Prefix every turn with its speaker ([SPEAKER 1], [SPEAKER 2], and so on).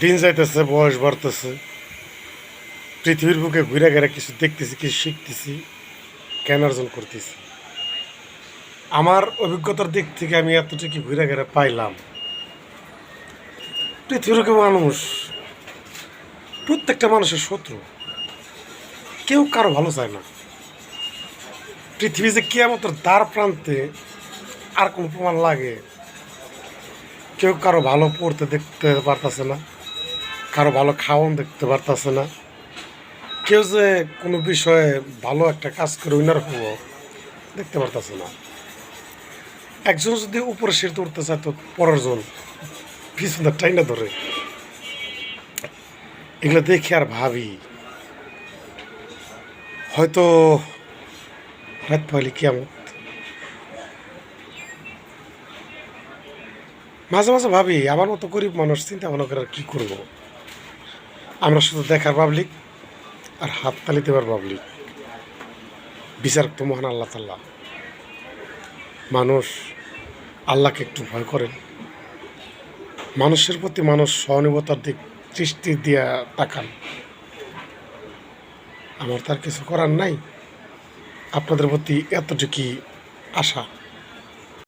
[SPEAKER 1] দিন যাইতেছে, বয়স বাড়তেছে। পৃথিবীর বুকে ঘুরে ঘেরা কিছু দেখতেছি, কিছু শিখতেছি, জ্ঞান অর্জন করতেছি। আমার অভিজ্ঞতার দিক থেকে আমি এতটুকু ঘুরে ঘেরা পাইলাম। পৃথিবীর মানুষ, প্রত্যেকটা মানুষের শত্রু। কেউ কারও ভালো চায় না। পৃথিবী যে কেয়ামতের দ্বার প্রান্তে আর কোনো প্রমাণ লাগে, কেউ কারও ভালো পড়তে দেখতে পারতেছে না। কারও ভালো খাওয়ান দেখতে পারতেছে না। কেউ যে কোনো বিষয়ে ভালো একটা কাজ করে উইনার হব দেখতে পারতেছে না। একজন যদি উপরে সিঁড়িতে উঠতে চায় তো পরের জন পিছনে টাইনা ধরে। এগুলো দেখে আর ভাবি। হয়তো রাত পাইলে কেমন মাঝে মাঝে ভাবি, আমার মতো গরিব মানুষ চিন্তা ভাবনা করে কী করব? আমরা শুধু দেখার পাবলিক আর হাত তালি দেওয়ার পাবলিক বিচারক তো মহান আল্লাহ তাল্লাহ মানুষ আল্লাহকে একটু ভয় করেন। মানুষের প্রতি মানুষ সহনিবতার দিক দৃষ্টি দিয়া তাকান। আমার তার কিছু করার নাই। আপনাদের প্রতি এতটুকুই আশা।